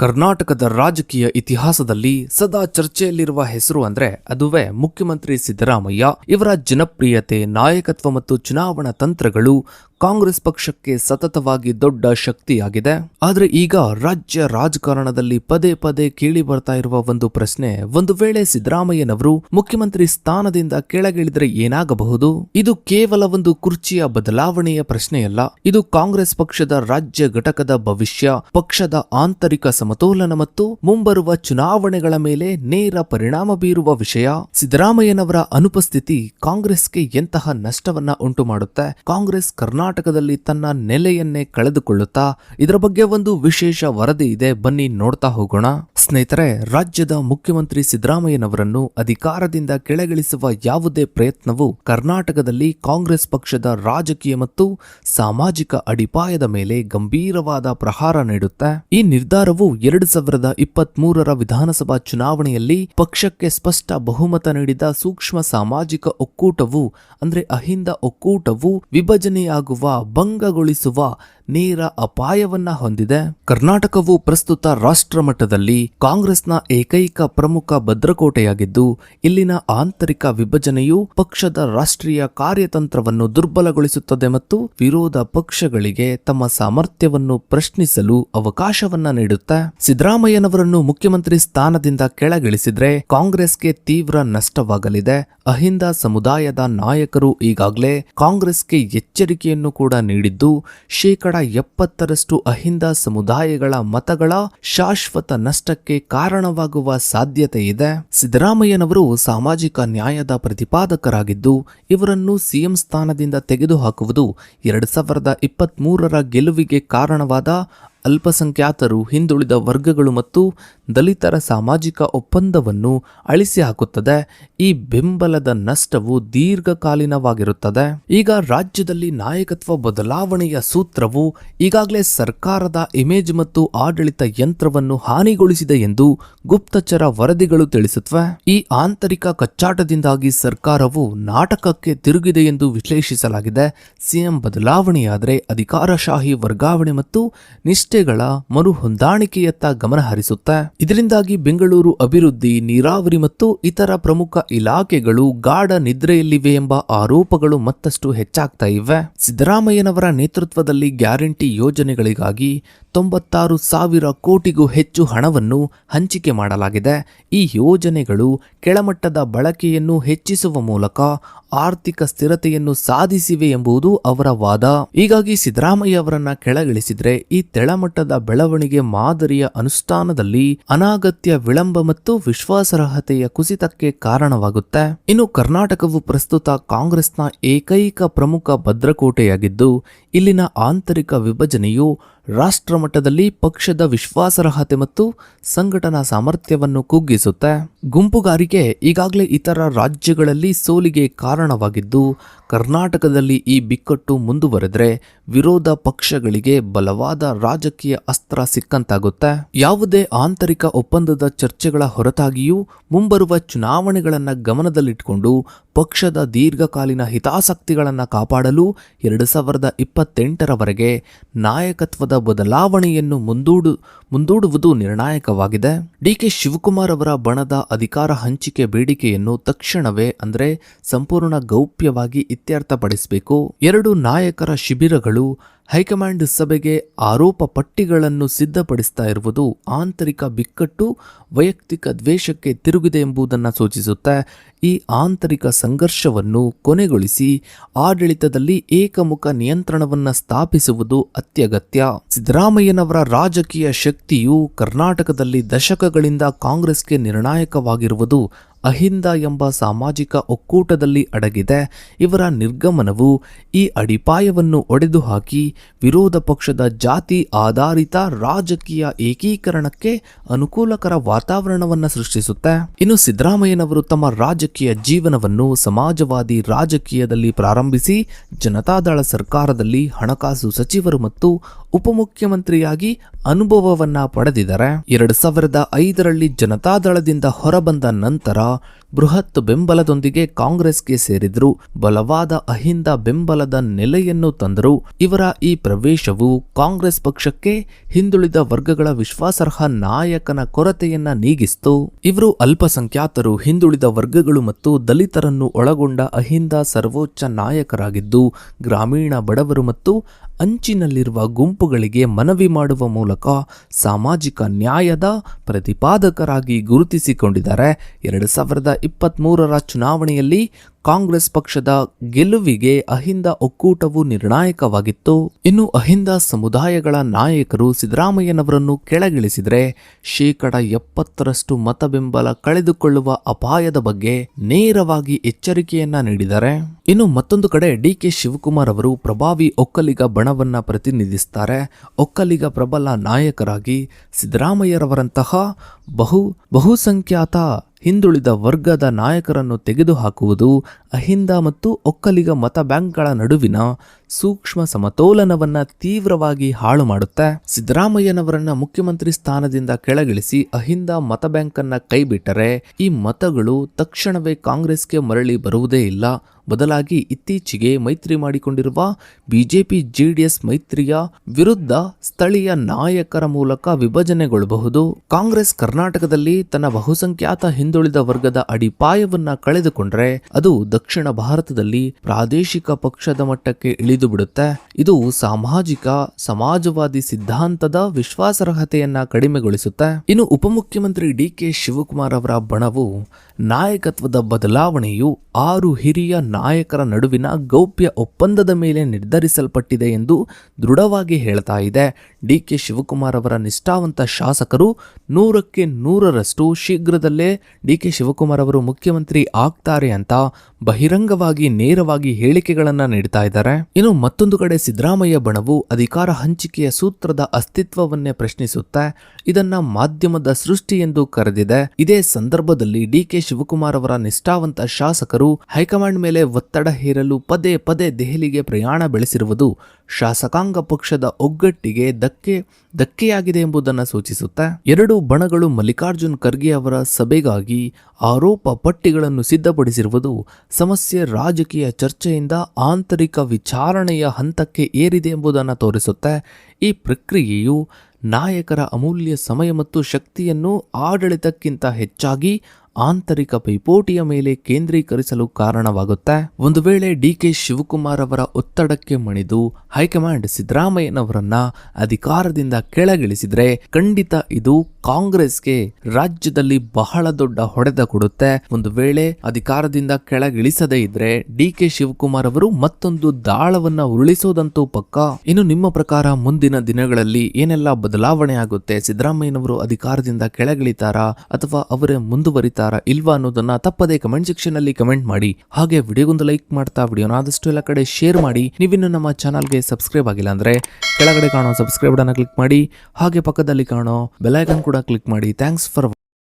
ಕರ್ನಾಟಕದ ರಾಜಕೀಯ ಇತಿಹಾಸದಲ್ಲಿ ಸದಾ ಚರ್ಚೆಯಲ್ಲಿರುವ ಹೆಸರು ಅಂದ್ರೆ ಅದುವೇ ಮುಖ್ಯಮಂತ್ರಿ ಸಿದ್ದರಾಮಯ್ಯ. ಇವರ ಜನಪ್ರಿಯತೆ, ನಾಯಕತ್ವ ಮತ್ತು ಚುನಾವಣಾ ತಂತ್ರಗಳು ಕಾಂಗ್ರೆಸ್ ಪಕ್ಷಕ್ಕೆ ಸತತವಾಗಿ ದೊಡ್ಡ ಶಕ್ತಿಯಾಗಿದೆ. ಆದರೆ ಈಗ ರಾಜ್ಯ ರಾಜಕಾರಣದಲ್ಲಿ ಪದೇ ಪದೇ ಕೇಳಿ ಬರ್ತಾ ಇರುವ ಒಂದು ಪ್ರಶ್ನೆ, ಒಂದು ವೇಳೆ ಸಿದ್ದರಾಮಯ್ಯನವರು ಮುಖ್ಯಮಂತ್ರಿ ಸ್ಥಾನದಿಂದ ಕೆಳಗಿಳಿದ್ರೆ ಏನಾಗಬಹುದು? ಇದು ಕೇವಲ ಒಂದು ಕುರ್ಚಿಯ ಬದಲಾವಣೆಯ ಪ್ರಶ್ನೆಯಲ್ಲ. ಇದು ಕಾಂಗ್ರೆಸ್ ಪಕ್ಷದ ರಾಜ್ಯ ಘಟಕದ ಭವಿಷ್ಯ, ಪಕ್ಷದ ಆಂತರಿಕ ಸಮತೋಲನ ಮತ್ತು ಮುಂಬರುವ ಚುನಾವಣೆಗಳ ಮೇಲೆ ನೇರ ಪರಿಣಾಮ ಬೀರುವ ವಿಷಯ. ಸಿದ್ದರಾಮಯ್ಯನವರ ಅನುಪಸ್ಥಿತಿ ಕಾಂಗ್ರೆಸ್ಗೆ ಎಂತಹ ನಷ್ಟವನ್ನ ಉಂಟು ಮಾಡುತ್ತೆ ಕಾಂಗ್ರೆಸ್ ಕರ್ನಾಟಕದಲ್ಲಿ ತನ್ನ ನೆಲೆಯನ್ನೇ ಕಳೆದುಕೊಳ್ಳುತ್ತಾ ಇದರ ಬಗ್ಗೆ ಒಂದು ವಿಶೇಷ ವರದಿ ಇದೆ. ಬನ್ನಿ ನೋಡ್ತಾ ಹೋಗೋಣ. ಸ್ನೇಹಿತರೆ, ರಾಜ್ಯದ ಮುಖ್ಯಮಂತ್ರಿ ಸಿದ್ದರಾಮಯ್ಯನವರನ್ನು ಅಧಿಕಾರದಿಂದ ಕೆಳಗಿಳಿಸುವ ಯಾವುದೇ ಪ್ರಯತ್ನವು ಕರ್ನಾಟಕದಲ್ಲಿ ಕಾಂಗ್ರೆಸ್ ಪಕ್ಷದ ರಾಜಕೀಯ ಮತ್ತು ಸಾಮಾಜಿಕ ಅಡಿಪಾಯದ ಮೇಲೆ ಗಂಭೀರವಾದ ಪ್ರಹಾರ ನೀಡುತ್ತೆ. ಈ ನಿರ್ಧಾರವು ಎರಡು ಸಾವಿರದ ಇಪ್ಪತ್ತ್ ಮೂರರ ವಿಧಾನಸಭಾ ಚುನಾವಣೆಯಲ್ಲಿ ಪಕ್ಷಕ್ಕೆ ಸ್ಪಷ್ಟ ಬಹುಮತ ನೀಡಿದ ಸೂಕ್ಷ್ಮ ಸಾಮಾಜಿಕ ಒಕ್ಕೂಟವು, ಅಂದ್ರೆ ಅಹಿಂದ ಒಕ್ಕೂಟವು, ವಿಭಜನೆಯಾಗುವ ಭಂಗಗೊಳಿಸುವ ನೇರ ಅಪಾಯವನ್ನ ಹೊಂದಿದೆ. ಕರ್ನಾಟಕವು ಪ್ರಸ್ತುತ ರಾಷ್ಟ್ರ ಮಟ್ಟದಲ್ಲಿ ಕಾಂಗ್ರೆಸ್ನ ಏಕೈಕ ಪ್ರಮುಖ ಭದ್ರಕೋಟೆಯಾಗಿದ್ದು, ಇಲ್ಲಿನ ಆಂತರಿಕ ವಿಭಜನೆಯು ಪಕ್ಷದ ರಾಷ್ಟ್ರೀಯ ಕಾರ್ಯತಂತ್ರವನ್ನು ದುರ್ಬಲಗೊಳಿಸುತ್ತದೆ ಮತ್ತು ವಿರೋಧ ಪಕ್ಷಗಳಿಗೆ ತಮ್ಮ ಸಾಮರ್ಥ್ಯವನ್ನು ಪ್ರಶ್ನಿಸಲು ಅವಕಾಶವನ್ನ ನೀಡುತ್ತೆ. ಸಿದ್ದರಾಮಯ್ಯನವರನ್ನು ಮುಖ್ಯಮಂತ್ರಿ ಸ್ಥಾನದಿಂದ ಕೆಳಗಿಳಿಸಿದ್ರೆ ಕಾಂಗ್ರೆಸ್ಗೆ ತೀವ್ರ ನಷ್ಟವಾಗಲಿದೆ. ಅಹಿಂದ ಸಮುದಾಯದ ನಾಯಕರು ಈಗಾಗಲೇ ಕಾಂಗ್ರೆಸ್ಗೆ ಎಚ್ಚರಿಕೆಯನ್ನು ಕೂಡ ನೀಡಿದ್ದು, ಶೇಕಡ ಎಪ್ಪತ್ತರಷ್ಟು ಅಹಿಂದ ಸಮುದಾಯಗಳ ಮತಗಳ ಶಾಶ್ವತ ನಷ್ಟಕ್ಕೆ ಕಾರಣವಾಗುವ ಸಾಧ್ಯತೆ ಇದೆ. ಸಿದ್ದರಾಮಯ್ಯನವರು ಸಾಮಾಜಿಕ ನ್ಯಾಯದ ಪ್ರತಿಪಾದಕರಾಗಿದ್ದು, ಇವರನ್ನು ಸಿಎಂ ಸ್ಥಾನದಿಂದ ತೆಗೆದುಹಾಕುವುದು ಎರಡು ಸಾವಿರದ ಇಪ್ಪತ್ತ್ ಗೆಲುವಿಗೆ ಕಾರಣವಾದ ಅಲ್ಪಸಂಖ್ಯಾತರು ಹಿಂದುಳಿದ ವರ್ಗಗಳು ಮತ್ತು ದಲಿತರ ಸಾಮಾಜಿಕ ಒಪ್ಪಂದವನ್ನು ಅಳಿಸಿ ಹಾಕುತ್ತದೆ. ಈ ಬೆಂಬಲದ ನಷ್ಟವು ದೀರ್ಘಕಾಲೀನವಾಗಿರುತ್ತದೆ. ಈಗ ರಾಜ್ಯದಲ್ಲಿ ನಾಯಕತ್ವ ಬದಲಾವಣೆಯ ಸೂತ್ರವು ಈಗಾಗಲೇ ಸರ್ಕಾರದ ಇಮೇಜ್ ಮತ್ತು ಆಡಳಿತ ಯಂತ್ರವನ್ನು ಹಾನಿಗೊಳಿಸಿದೆ ಎಂದು ಗುಪ್ತಚರ ವರದಿಗಳು ತಿಳಿಸುತ್ತವೆ. ಈ ಆಂತರಿಕ ಕಚ್ಚಾಟದಿಂದಾಗಿ ಸರ್ಕಾರವು ನಾಟಕಕ್ಕೆ ತಿರುಗಿದೆ ಎಂದು ವಿಶ್ಲೇಷಿಸಲಾಗಿದೆ. ಸಿಎಂ ಬದಲಾವಣೆಯಾದರೆ ಅಧಿಕಾರಶಾಹಿ ವರ್ಗಾವಣೆ ಮತ್ತು ನಿಷ್ಠೆಗಳ ಮರು ಹೊಂದಾಣಿಕೆಯತ್ತ ಗಮನ ಹರಿಸುತ್ತೆ. ಇದರಿಂದಾಗಿ ಬೆಂಗಳೂರು ಅಭಿವೃದ್ಧಿ, ನೀರಾವರಿ ಮತ್ತು ಇತರ ಪ್ರಮುಖ ಇಲಾಖೆಗಳು ಗಾಢ ನಿದ್ರೆಯಲ್ಲಿವೆ ಎಂಬ ಆರೋಪಗಳು ಮತ್ತಷ್ಟು ಹೆಚ್ಚಾಗ್ತಾ ಇವೆ. ಸಿದ್ದರಾಮಯ್ಯನವರ ನೇತೃತ್ವದಲ್ಲಿ ಗ್ಯಾರಂಟಿ ಯೋಜನೆಗಳಿಗಾಗಿ ತೊಂಬತ್ತಾರು ಸಾವಿರ ಕೋಟಿಗೂ ಹೆಚ್ಚು ಹಣವನ್ನು ಹಂಚಿಕೆ ಮಾಡಲಾಗಿದೆ. ಈ ಯೋಜನೆಗಳು ಕೆಳಮಟ್ಟದ ಬಳಕೆಯನ್ನು ಹೆಚ್ಚಿಸುವ ಮೂಲಕ ಆರ್ಥಿಕ ಸ್ಥಿರತೆಯನ್ನು ಸಾಧಿಸಿವೆ ಎಂಬುದು ಅವರ ವಾದ. ಹೀಗಾಗಿ ಸಿದ್ದರಾಮಯ್ಯ ಅವರನ್ನ ಕೆಳಗಿಳಿಸಿದ್ರೆ ಈ ತೆಳಮಟ್ಟದ ಬೆಳವಣಿಗೆ ಮಾದರಿಯ ಅನುಷ್ಠಾನದಲ್ಲಿ ಅನಾಗತ್ಯ ವಿಳಂಬ ಮತ್ತು ವಿಶ್ವಾಸಾರ್ಹತೆಯ ಕುಸಿತಕ್ಕೆ ಕಾರಣವಾಗುತ್ತೆ. ಇನ್ನು ಕರ್ನಾಟಕವು ಪ್ರಸ್ತುತ ಕಾಂಗ್ರೆಸ್ನ ಏಕೈಕ ಪ್ರಮುಖ ಭದ್ರಕೋಟೆಯಾಗಿದ್ದು, ಇಲ್ಲಿನ ಆಂತರಿಕ ವಿಭಜನೆಯು ರಾಷ್ಟ್ರ ಮಟ್ಟದಲ್ಲಿ ಪಕ್ಷದ ವಿಶ್ವಾಸಾರ್ಹತೆ ಮತ್ತು ಸಂಘಟನಾ ಸಾಮರ್ಥ್ಯವನ್ನು ಕುಗ್ಗಿಸುತ್ತೆ. ಗುಂಪುಗಾರಿಕೆ ಈಗಾಗಲೇ ಇತರ ರಾಜ್ಯಗಳಲ್ಲಿ ಸೋಲಿಗೆ ಕಾರಣವಾಗಿದ್ದು, ಕರ್ನಾಟಕದಲ್ಲಿ ಈ ಬಿಕ್ಕಟ್ಟು ಮುಂದುವರೆದ್ರೆ ವಿರೋಧ ಪಕ್ಷಗಳಿಗೆ ಬಲವಾದ ರಾಜಕೀಯ ಅಸ್ತ್ರ ಸಿಕ್ಕಂತಾಗುತ್ತೆ. ಯಾವುದೇ ಆಂತರಿಕ ಒಪ್ಪಂದದ ಚರ್ಚೆಗಳ ಹೊರತಾಗಿಯೂ ಮುಂಬರುವ ಚುನಾವಣೆಗಳನ್ನು ಗಮನದಲ್ಲಿಟ್ಟುಕೊಂಡು ಪಕ್ಷದ ದೀರ್ಘಕಾಲೀನ ಹಿತಾಸಕ್ತಿಗಳನ್ನು ಕಾಪಾಡಲು ಎರಡು ಸಾವಿರದ ಇಪ್ಪತ್ತೆಂಟರವರೆಗೆ ನಾಯಕತ್ವದ ಬದಲಾವಣೆಯನ್ನು ಮುಂದೂಡು, ಮುಂದೂಡುವುದು ನಿರ್ಣಾಯಕವಾಗಿದೆ. ಡಿಕೆ ಶಿವಕುಮಾರ್ ಅವರ ಬಣದ ಅಧಿಕಾರ ಹಂಚಿಕೆ ಬೇಡಿಕೆಯನ್ನು ತಕ್ಷಣವೇ ಅಂದರೆ ಸಂಪೂರ್ಣ ಗೌಪ್ಯವಾಗಿ ಇತ್ಯರ್ಥಪಡಿಸಬೇಕು. ಎರಡು ನಾಯಕರ ಶಿಬಿರಗಳು ಹೈಕಮಾಂಡ್ ಸಭೆಗೆ ಆರೋಪ ಪಟ್ಟಿಗಳನ್ನು ಸಿದ್ಧಪಡಿಸ್ತಾ ಇರುವುದು ಆಂತರಿಕ ಬಿಕ್ಕಟ್ಟು, ವೈಯಕ್ತಿಕ ದ್ವೇಷಕ್ಕೆ ತಿರುಗಿದೆ ಎಂಬುದನ್ನು ಸೂಚಿಸುತ್ತೆ ಈ ಆಂತರಿಕ ಸಂಘರ್ಷವನ್ನು ಕೊನೆಗೊಳಿಸಿ ಆಡಳಿತದಲ್ಲಿ ಏಕಮುಖ ನಿಯಂತ್ರಣವನ್ನು ಸ್ಥಾಪಿಸುವುದು ಅತ್ಯಗತ್ಯ. ಸಿದ್ದರಾಮಯ್ಯನವರ ರಾಜಕೀಯ ಶಕ್ತಿಯು ಕರ್ನಾಟಕದಲ್ಲಿ ದಶಕಗಳಿಂದ ಕಾಂಗ್ರೆಸ್ಗೆ ನಿರ್ಣಾಯಕವಾಗಿರುವುದು ಅಹಿಂದ ಎಂಬ ಸಾಮಾಜಿಕ ಒಕ್ಕೂಟದಲ್ಲಿ ಅಡಗಿದೆ. ಇವರ ನಿರ್ಗಮನವು ಈ ಅಡಿಪಾಯವನ್ನು ಒಡೆದು ಹಾಕಿ ವಿರೋಧ ಪಕ್ಷದ ಜಾತಿ ಆಧಾರಿತ ರಾಜಕೀಯ ಏಕೀಕರಣಕ್ಕೆ ಅನುಕೂಲಕರ ವಾತಾವರಣವನ್ನು ಸೃಷ್ಟಿಸುತ್ತೆ. ಇನ್ನು ಸಿದ್ದರಾಮಯ್ಯನವರು ತಮ್ಮ ರಾಜಕೀಯ ಜೀವನವನ್ನು ಸಮಾಜವಾದಿ ರಾಜಕೀಯದಲ್ಲಿ ಪ್ರಾರಂಭಿಸಿ ಜನತಾದಳ ಸರ್ಕಾರದಲ್ಲಿ ಹಣಕಾಸು ಸಚಿವರು ಮತ್ತು ಉಪಮುಖ್ಯಮಂತ್ರಿಯಾಗಿ ಅನುಭವವನ್ನ ಪಡೆದಿದ್ದಾರೆ. ಎರಡು ಸಾವಿರದ ಐದರಲ್ಲಿ ಜನತಾದಳದಿಂದ ಹೊರಬಂದ ನಂತರ ಬೃಹತ್ ಬೆಂಬಲದೊಂದಿಗೆ ಕಾಂಗ್ರೆಸ್ಗೆ ಸೇರಿದ್ರು ಬಲವಾದ ಅಹಿಂದ ಬೆಂಬಲದ ನೆಲೆಯನ್ನು ತಂದರು ಇವರ ಈ ಪ್ರವೇಶವು ಕಾಂಗ್ರೆಸ್ ಪಕ್ಷಕ್ಕೆ ಹಿಂದುಳಿದ ವರ್ಗಗಳ ವಿಶ್ವಾಸಾರ್ಹ ನಾಯಕನ ಕೊರತೆಯನ್ನ ನೀಗಿಸಿತು. ಇವರು ಅಲ್ಪಸಂಖ್ಯಾತರು, ಹಿಂದುಳಿದ ವರ್ಗಗಳು ಮತ್ತು ದಲಿತರನ್ನು ಒಳಗೊಂಡ ಅಹಿಂದ ಸರ್ವೋಚ್ಚ ನಾಯಕರಾಗಿದ್ದು, ಗ್ರಾಮೀಣ ಬಡವರು ಮತ್ತು ಅಂಚಿನಲ್ಲಿರುವ ಗುಂಪುಗಳಿಗೆ ಮನವಿ ಮಾಡುವ ಮೂಲಕ ಸಾಮಾಜಿಕ ನ್ಯಾಯದ ಪ್ರತಿಪಾದಕರಾಗಿ ಗುರುತಿಸಿಕೊಂಡಿದ್ದಾರೆ. ಎರಡು ಸಾವಿರದ ಇಪ್ಪತ್ತ್ಮೂರರ ಚುನಾವಣೆಯಲ್ಲಿ ಕಾಂಗ್ರೆಸ್ ಪಕ್ಷದ ಗೆಲುವಿಗೆ ಅಹಿಂದ ಒಕ್ಕೂಟವು ನಿರ್ಣಾಯಕವಾಗಿತ್ತು. ಇನ್ನು ಅಹಿಂದ ಸಮುದಾಯಗಳ ನಾಯಕರು ಸಿದ್ದರಾಮಯ್ಯನವರನ್ನು ಕೆಳಗಿಳಿಸಿದರೆ ಶೇಕಡ ಎಪ್ಪತ್ತರಷ್ಟು ಮತ ಬೆಂಬಲ ಕಳೆದುಕೊಳ್ಳುವ ಅಪಾಯದ ಬಗ್ಗೆ ನೇರವಾಗಿ ಎಚ್ಚರಿಕೆಯನ್ನ ನೀಡಿದ್ದಾರೆ ಇನ್ನು ಮತ್ತೊಂದು ಕಡೆ ಡಿ ಕೆ ಶಿವಕುಮಾರ್ ಅವರು ಪ್ರಭಾವಿ ಒಕ್ಕಲಿಗ ಬಣವನ್ನ ಪ್ರತಿನಿಧಿಸುತ್ತಾರೆ ಒಕ್ಕಲಿಗ ಪ್ರಬಲ ನಾಯಕರಾಗಿ ಸಿದ್ದರಾಮಯ್ಯರವರಂತಹ ಬಹು ಬಹುಸಂಖ್ಯಾತ ಹಿಂದುಳಿದ ವರ್ಗದ ನಾಯಕರನ್ನು ತೆಗೆದುಹಾಕುವುದು ಅಹಿಂದ ಮತ್ತು ಒಕ್ಕಲಿಗ ಮತ ಬ್ಯಾಂಕ್ಗಳ ನಡುವಿನ ಸೂಕ್ಷ್ಮ ಸಮತೋಲನವನ್ನ ತೀವ್ರವಾಗಿ ಹಾಳು ಮಾಡುತ್ತೆ. ಸಿದ್ದರಾಮಯ್ಯನವರನ್ನ ಮುಖ್ಯಮಂತ್ರಿ ಸ್ಥಾನದಿಂದ ಕೆಳಗಿಳಿಸಿ ಅಹಿಂದ ಮತ ಬ್ಯಾಂಕನ್ನ ಕೈಬಿಟ್ಟರೆ ಈ ಮತಗಳು ತಕ್ಷಣವೇ ಕಾಂಗ್ರೆಸ್ಗೆ ಮರಳಿ ಬರುವುದೇ ಇಲ್ಲ. ಬದಲಾಗಿ ಇತ್ತೀಚೆಗೆ ಮೈತ್ರಿ ಮಾಡಿಕೊಂಡಿರುವ ಬಿಜೆಪಿ ಜೆಡಿಎಸ್ ಮೈತ್ರಿಯ ವಿರುದ್ಧ ಸ್ಥಳೀಯ ನಾಯಕರ ಮೂಲಕ ವಿಭಜನೆಗೊಳ್ಳಬಹುದು. ಕಾಂಗ್ರೆಸ್ ಕರ್ನಾಟಕದಲ್ಲಿ ತನ್ನ ಬಹುಸಂಖ್ಯಾತ ಹಿಂದುಳಿದ ವರ್ಗದ ಅಡಿಪಾಯವನ್ನ ಕಳೆದುಕೊಂಡ್ರೆ ಅದು ದಕ್ಷಿಣ ಭಾರತದಲ್ಲಿ ಪ್ರಾದೇಶಿಕ ಪಕ್ಷದ ಮಟ್ಟಕ್ಕೆ ಇಳಿದು ಬಿಡುತ್ತೆ ಇದು ಸಾಮಾಜಿಕ, ಸಮಾಜವಾದಿ ಸಿದ್ಧಾಂತದ ವಿಶ್ವಾಸಾರ್ಹತೆಯನ್ನ ಕಡಿಮೆಗೊಳಿಸುತ್ತೆ. ಇನ್ನು ಉಪಮುಖ್ಯಮಂತ್ರಿ ಡಿ ಕೆ ಶಿವಕುಮಾರ್ ಅವರ ಬಣವು ನಾಯಕತ್ವದ ಬದಲಾವಣೆಯು ಆರು ಹಿರಿಯ ನಾಯಕರ ನಡುವಿನ ಗೌಪ್ಯ ಒಪ್ಪಂದದ ಮೇಲೆ ನಿರ್ಧರಿಸಲ್ಪಟ್ಟಿದೆ ಎಂದು ದೃಢವಾಗಿ ಹೇಳ್ತಾ ಇದೆ. ಡಿ ಕೆ ಶಿವಕುಮಾರ್ ಅವರ ನಿಷ್ಠಾವಂತ ಶಾಸಕರು ನೂರಕ್ಕೆ ನೂರರಷ್ಟು ಶೀಘ್ರದಲ್ಲೇ ಡಿ ಕೆ ಶಿವಕುಮಾರ್ ಅವರು ಮುಖ್ಯಮಂತ್ರಿ ಆಗ್ತಾರೆ ಅಂತ ಬಹಿರಂಗವಾಗಿ ನೇರವಾಗಿ ಹೇಳಿಕೆಗಳನ್ನು ನೀಡ್ತಾ ಇದ್ದಾರೆ. ಇನ್ನು ಮತ್ತೊಂದು ಕಡೆ ಸಿದ್ದರಾಮಯ್ಯ ಬಣವು ಅಧಿಕಾರ ಹಂಚಿಕೆಯ ಸೂತ್ರದ ಅಸ್ತಿತ್ವವನ್ನೇ ಪ್ರಶ್ನಿಸುತ್ತೆ. ಇದನ್ನ ಮಾಧ್ಯಮದ ಸೃಷ್ಟಿ ಎಂದು ಕರೆದಿದೆ. ಇದೇ ಸಂದರ್ಭದಲ್ಲಿ ಡಿ ಕೆ ಶಿವಕುಮಾರ್ ಅವರ ನಿಷ್ಠಾವಂತ ಶಾಸಕರು ಹೈಕಮಾಂಡ್ ಮೇಲೆ ಒತ್ತಡ ಹೇರಲು ಪದೇ ಪದೇ ದೆಹಲಿಗೆ ಪ್ರಯಾಣ ಬೆಳೆಸಿರುವುದು ಶಾಸಕಾಂಗ ಪಕ್ಷದ ಒಗ್ಗಟ್ಟಿಗೆ ಧಕ್ಕೆ, ಧಕ್ಕೆಯಾಗಿದೆ ಎಂಬುದನ್ನು ಸೂಚಿಸುತ್ತೆ, ಎರಡು ಬಣಗಳು ಮಲ್ಲಿಕಾರ್ಜುನ್ ಖರ್ಗೆ ಅವರ ಸಭೆಗಾಗಿ ಆರೋಪ ಪಟ್ಟಿಗಳನ್ನು ಸಿದ್ಧಪಡಿಸಿರುವುದು ಸಮಸ್ಯೆ ರಾಜಕೀಯ ಚರ್ಚೆಯಿಂದ ಆಂತರಿಕ ವಿಚಾರಣೆಯ ಹಂತಕ್ಕೆ ಏರಿದೆ ಎಂಬುದನ್ನು ತೋರಿಸುತ್ತೆ, ಈ ಪ್ರಕ್ರಿಯೆಯು ನಾಯಕರ ಅಮೂಲ್ಯ ಸಮಯ ಮತ್ತು ಶಕ್ತಿಯನ್ನು ಆಡಳಿತಕ್ಕಿಂತ ಹೆಚ್ಚಾಗಿ ಆಂತರಿಕ ಪೈಪೋಟಿಯ ಮೇಲೆ ಕೇಂದ್ರೀಕರಿಸಲು ಕಾರಣವಾಗುತ್ತೆ. ಒಂದು ವೇಳೆ ಡಿ ಕೆ ಶಿವಕುಮಾರ್ ಅವರ ಒತ್ತಡಕ್ಕೆ ಮಣಿದು ಹೈಕಮಾಂಡ್ ಸಿದ್ದರಾಮಯ್ಯನವರನ್ನ ಅಧಿಕಾರದಿಂದ ಕೆಳಗಿಳಿಸಿದ್ರೆ ಖಂಡಿತ ಇದು ಕಾಂಗ್ರೆಸ್ಗೆ ರಾಜ್ಯದಲ್ಲಿ ಬಹಳ ದೊಡ್ಡ ಹೊಡೆದ ಕೊಡುತ್ತೆ. ಒಂದು ವೇಳೆ ಅಧಿಕಾರದಿಂದ ಕೆಳಗಿಳಿಸದೇ ಇದ್ರೆ ಡಿ ಕೆ ಶಿವಕುಮಾರ್ ಅವರು ಮತ್ತೊಂದು ದಾಳವನ್ನ ಉರುಳಿಸೋದಂತೂ ಪಕ್ಕ. ಇನ್ನು ನಿಮ್ಮ ಪ್ರಕಾರ ಮುಂದಿನ ದಿನಗಳಲ್ಲಿ ಏನೆಲ್ಲ ಬದಲಾವಣೆ ಆಗುತ್ತೆ? ಸಿದ್ದರಾಮಯ್ಯನವರು ಅಧಿಕಾರದಿಂದ ಕೆಳಗಿಳಿತಾರಾ ಅಥವಾ ಅವರೇ ಮುಂದುವರಿತಾರಾ ಇಲ್ವಾ ಅನ್ನೋದನ್ನ ತಪ್ಪದೇ ಕಮೆಂಟ್ ಸೆಕ್ಷನ್ ಅಲ್ಲಿ ಕಮೆಂಟ್ ಮಾಡಿ. ಹಾಗೆ ವಿಡಿಯೋಗೊಂದು ಲೈಕ್ ಮಾಡ್ತಾ ವಿಡಿಯೋನ ಆದಷ್ಟು ಎಲ್ಲ ಕಡೆ ಶೇರ್ ಮಾಡಿ. ನೀವಿನ್ನು ನಮ್ಮ ಚಾನಲ್ಗೆ ಸಬ್ಸ್ಕ್ರೈಬ್ ಆಗಿಲ್ಲ ಅಂದ್ರೆ ಕೆಳಗಡೆ ಕಾಣೋ ಸಬ್ಸ್ಕ್ರೈಬ್ ಕ್ಲಿಕ್ ಮಾಡಿ. ಹಾಗೆ ಪಕ್ಕದಲ್ಲಿ ಕಾಣೋ ಬೆಲೈಕನ್ ಕೂಡ ಕ್ಲಿಕ್ ಮಾಡಿ. Thanks for